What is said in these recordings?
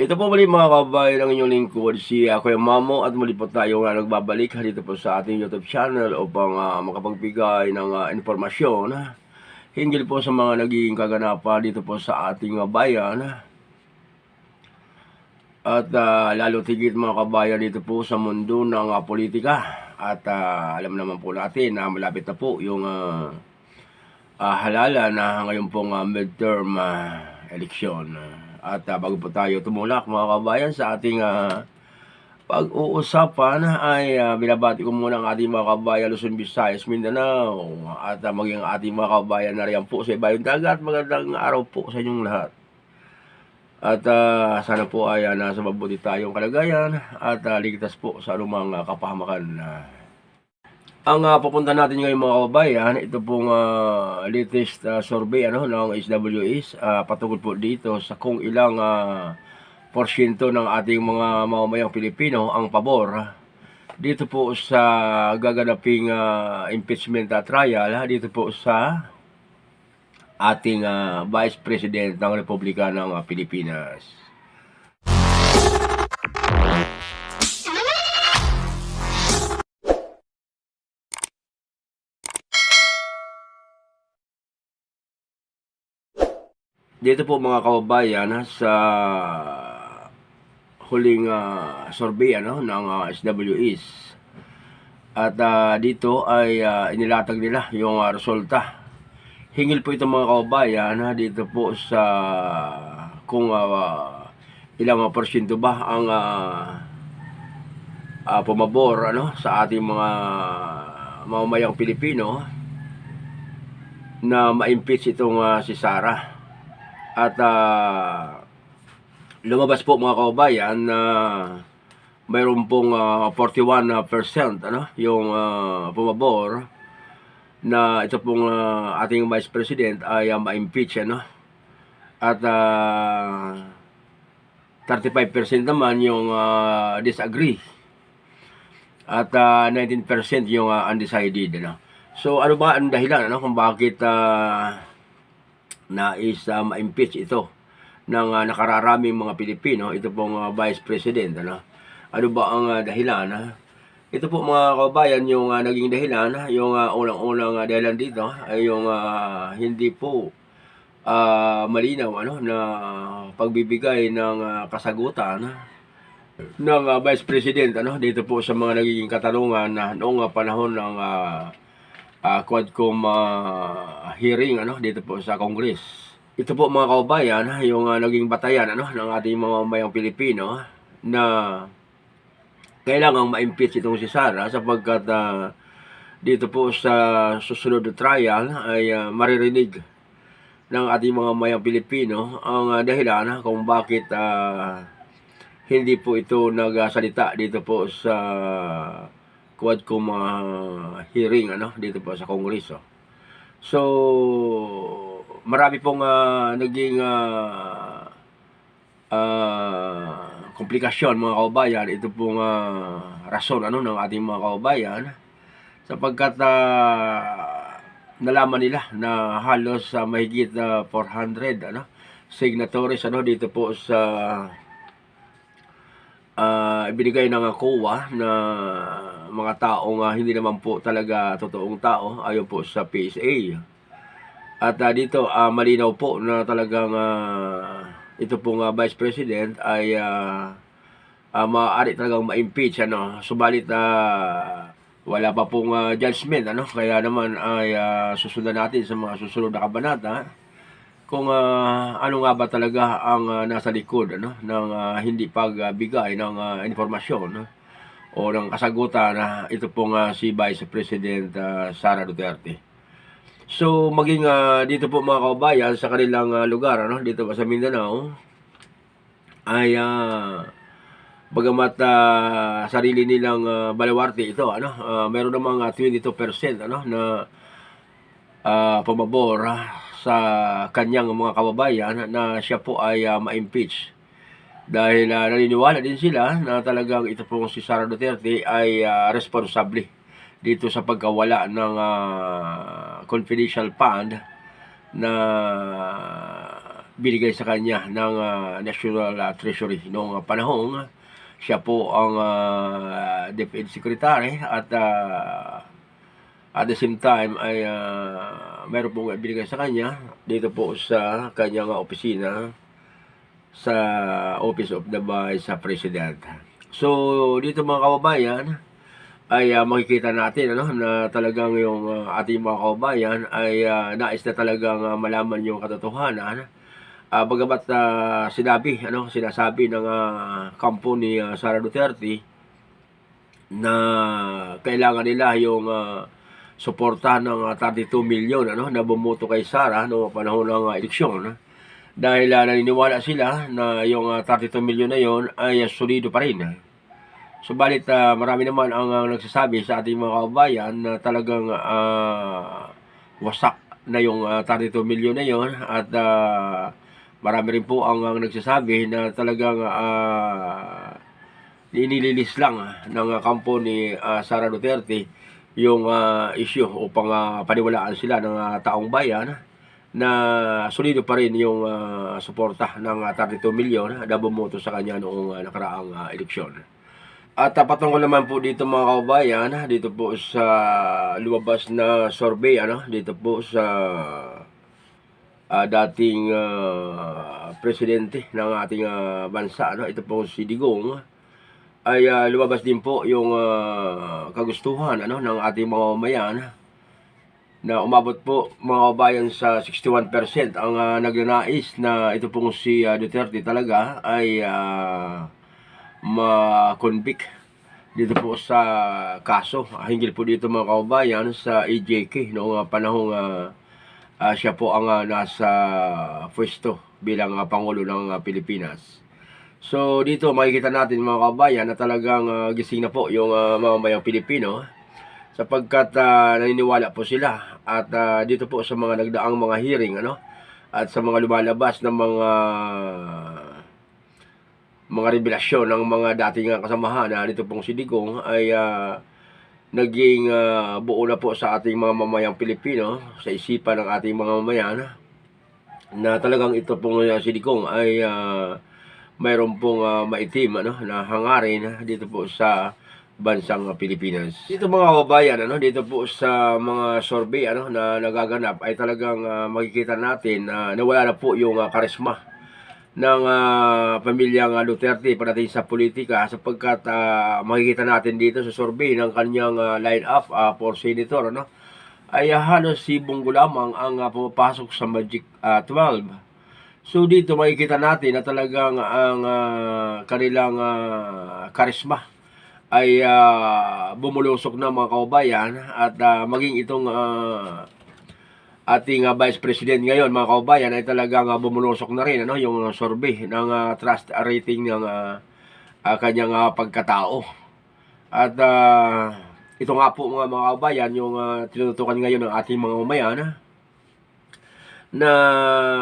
Ito po muli mga kabayan ang inyong lingkod, si uh, Kuya Mamo at muli po tayo nga nagbabalik dito po sa ating YouTube channel upang ah, makapagbigay ng ah, informasyon ah, hinggil po sa mga naging kaganapan dito po sa ating ah, bayan. At ah, lalo tigit mga kabayan dito po sa mundo ng ah, politika. At ah, alam naman po natin na malapit na po yung ah, ah, halala na ngayon pong ah, midterm ah, election. At ah, bago po tayo tumulak mga kabayan sa ating ah, pag-uusapan ay ah, binabati ko muna ang ating mga kabayan Luzon, Visayas, Mindanao at ah, maging ating mga kabayan na riyan po sa ibayong dagat. Magandang araw po sa inyong lahat. At ah, sana po ay ah, nasa mabuti tayong kalagayan at ah, ligtas po sa anumang ah, kapahamakan. Ah, ang uh, pupunta natin ngayon mga kababayan, ito pong ah, latest ah, survey ano, ng SWS ah, patungkol po dito sa kung ilang ah, porsyento ng ating mga mamamayang Pilipino ang pabor dito po sa gaganaping ah, impeachment ah, trial dito po sa ating ah, Vice President ng Republika ng ah, Pilipinas. Dito po mga kababayan sa huling ah, survey ano, ng ah, SWS. At ah, dito ay ah, inilatag nila yung ah, resulta. Hingil po ito mga kababayan ha, dito po sa kung ah, ilang porsyento ba ang ah, ah, pumabor ano, sa ating mga mamamayang Pilipino na ma-impeach itong ah, si Sarah. At ah, lumabas po mga kababayan na mayroon pong ah, 41% ano, yung ah, pumabor na ito pong ah, ating Vice President ay ah, ma-impeach ano. At ah, 35% naman yung ah, disagree. At ah, 19% yung ah, undecided ano. So ano ba ang dahilan ano kung bakit ah, nais uh, ma-impeach ito ng uh, nakararaming mga Pilipino, ito pong uh, Vice President. Ano, ano ba ang uh, dahilan? Ha? Ito po mga kabayan, yung uh, naging dahilan, yung uh, unang-unang uh, dahilan dito ay yung uh, hindi po uh, malinaw ano, na pagbibigay ng uh, kasagutan ha? ng uh, Vice President ano, dito po sa mga nagiging katanungan na noong uh, panahon ng uh, uh, Quadcom uh, hearing ano dito po sa Congress. Ito po mga kaubayan, yung uh, naging batayan ano ng ating mga mamayang Pilipino na kailangang ma-impeach itong si Sara sapagkat uh, dito po sa susunod na trial ay uh, maririnig ng ating mga mayang Pilipino ang uh, dahilan kung bakit uh, hindi po ito nagsalita dito po sa Quadcom uh, hearing ano dito po sa Kongreso. So marami pong uh, naging uh, uh, komplikasyon mga kaubayan ito pong uh, rason ano ng ating mga kaubayan sapagkat uh, nalaman nila na halos uh, mahigit uh, 400 ano signatories ano dito po sa uh, ibinigay ng COA na mga taong uh, hindi naman po talaga totoong tao ayon po sa PSA. At uh, dito uh, malinaw po na talagang uh, ito pong uh, Vice President ay uh, uh, maaari talagang ma-impeach ano. Subalit uh, wala pa pong uh, judgment ano kaya naman ay uh, susundan natin sa mga susunod na kabanata kung uh, ano nga ba talaga ang uh, nasa likod ano ng uh, hindi pagbigay ng uh, informasyon no? O ng kasagutan na ito pong uh, si Vice President uh, Sara Duterte. So maging uh, dito po mga kaubayan sa kanilang uh, lugar ano dito pa sa Mindanao ay uh, bagamat uh, sarili nilang uh, balawarte ito ano uh, meron namang uh, 22% ano na uh, pumabor uh, sa kanyang mga kababayan na siya po ay uh, ma-impeach. Dahil uh, naniniwala din sila na talagang ito pong si Sara Duterte ay uh, responsable dito sa pagkawala ng uh, confidential fund na binigay sa kanya ng ah, National ah, Treasury. Noong panahong siya po ang ah, Defense Secretary at ah, at the same time ay uh, meron pong binigay sa kanya dito po sa kanyang opisina sa Office of the Vice President. So, dito mga kababayan, ay ah, makikita natin ano, na talagang yung ah, ating mga kababayan ay ah, nais na talagang ah, malaman yung katotohanan. Uh, bagamat ah, sinabi, ano, sinasabi ng ah, kampo ni ah, Sara Duterte na kailangan nila yung ah, suporta ng ah, 32 million ano, na bumoto kay Sara noong panahon ng ah, eleksyon. Dahil ah, naniniwala sila na yung ah, 32 million na yon ay ah, solido pa rin. Subalit ah, marami naman ang ah, nagsasabi sa ating mga kababayan na talagang ah, wasak na yung ah, 32 million na yon at ah, marami rin po ang, ang nagsasabi na talagang ah, inililis lang ng kampo ni ah, Sara Duterte yung ah, issue upang ah, paniwalaan sila ng ah, taong bayan na solido pa rin yung ah, suporta ng ah, 32 million na bumoto sa kanya noong ah, nakaraang ah, eleksyon. At uh, patungkol naman po dito mga kababayan, dito po sa lumabas na survey, ano, dito po sa ah, dating ah, presidente ng ating ah, bansa, ano, ito po si Digong, ay ah, lumabas din po yung ah, kagustuhan ano, ng ating mga mamayan na umabot po mga kababayan sa 61% ang ah, nagnanais na ito pong si ah, Duterte talaga ay ah, ma-convict dito po sa kaso. Hinggil po dito mga kababayan sa EJK noong ah, panahong ah, ah, siya po ang ah, nasa pwesto bilang ah, Pangulo ng ah, Pilipinas. So dito makikita natin mga kababayan na talagang ah, gising na po yung uh, mamamayang Pilipino sapagkat ah, naniniwala po sila at ah, dito po sa mga nagdaang mga hearing ano at sa mga lumalabas ng mga mga revelasyon ng mga dating ah, kasamahan na dito pong si Digong ay ah, naging ah, buo na po sa ating mga mamayang Pilipino sa isipan ng ating mga mamayan na talagang ito pong uh, si Digong ay ah, mayroon pong ah, maitim ano, na hangarin dito po sa bansang Pilipinas. Dito mga kababayan, ano, dito po sa mga survey ano, na nagaganap ay talagang ah, makikita natin na nawala na po yung ah, karisma ng ah, pamilyang ah, Duterte pagdating sa politika sapagkat ah, makikita natin dito sa survey ng kanyang ah, line-up ah, for senator ano, ay ah, halos si Bongo lamang ang ah, pumapasok sa Magic ah, 12. So dito makikita natin na talagang ang ah, kanilang ah, karisma ay ah, bumulusok na mga kaubayan at ah, maging itong ah, ating ah, Vice President ngayon mga kaubayan ay talagang ah, bumulusok na rin ano, yung ah, survey ng ah, trust rating ng ah, ah, kanyang ah, pagkatao. At ah, ito nga po mga mga kaubayan yung ah, tinutukan ngayon ng ating mga mamayan ah, na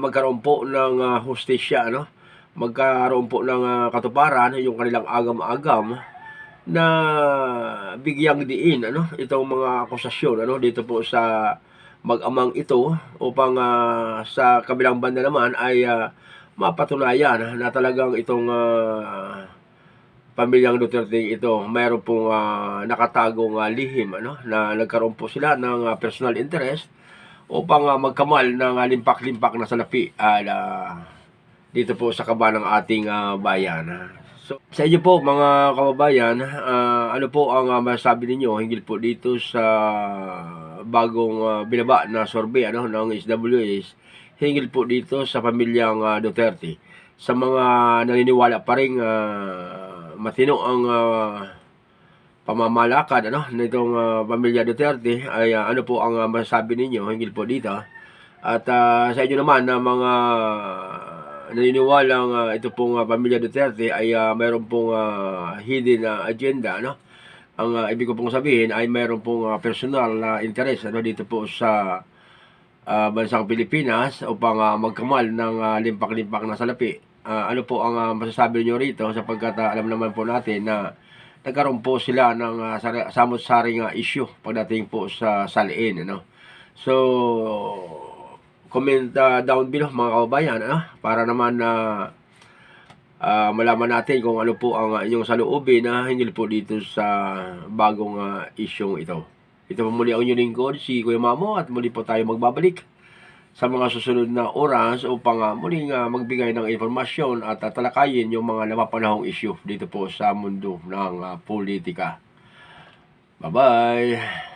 magkaroon po ng ah, hustisya ano magkaroon po ng ah, katuparan yung kanilang agam-agam na bigyang diin ano? Itong mga akusasyon ano? Dito po sa mag-amang ito upang ah, sa kabilang banda naman ay ah, mapatunayan na talagang itong ah, pamilyang Duterte ito mayroon pong ah, nakatagong ah, lihim ano? Na nagkaroon po sila ng ah, personal interest upang ah, magkamal ng ah, limpak-limpak na salapi ah, dito po sa kaba ng ating ah, bayan. So, sa inyo po mga kababayan, ah, ano po ang ah, masasabi ninyo hinggil po dito sa bagong ah, binaba na survey ano ng SWS hinggil po dito sa pamilyang ah, Duterte. Sa mga naniniwala pa rin ah, matino ang ah, pamamalakad ano nitong ah, pamilya Duterte ay ah, ano po ang ah, masasabi ninyo hinggil po dito at ah, sa inyo naman na mga naniniwalang ah, ito pong ah, pamilya Duterte ay ah, mayroon pong ah, hidden na agenda ano ang ah, ibig ko pong sabihin ay mayroon pong ah, personal na interest ano dito po sa ah, bansang Pilipinas upang ah, magkamal ng ah, limpak-limpak na salapi. Ah, ano po ang ah, masasabi niyo rito sapagkat ah, alam naman po natin na nagkaroon po sila ng uh, samot-saring ah, issue pagdating po sa salin ano. So comment ah, down below mga kababayan ah, para naman na ah, malaman natin kung ano po ang ah, inyong saloobin na hinggil po dito sa bagong ah, isyong ito. Ito po muli ang inyong lingkod, si Kuya Mamo at muli po tayo magbabalik sa mga susunod na oras upang uh, muling ah, magbigay ng informasyon at ah, talakayin yung mga napapanahong issue dito po sa mundo ng ah, politika. Bye-bye!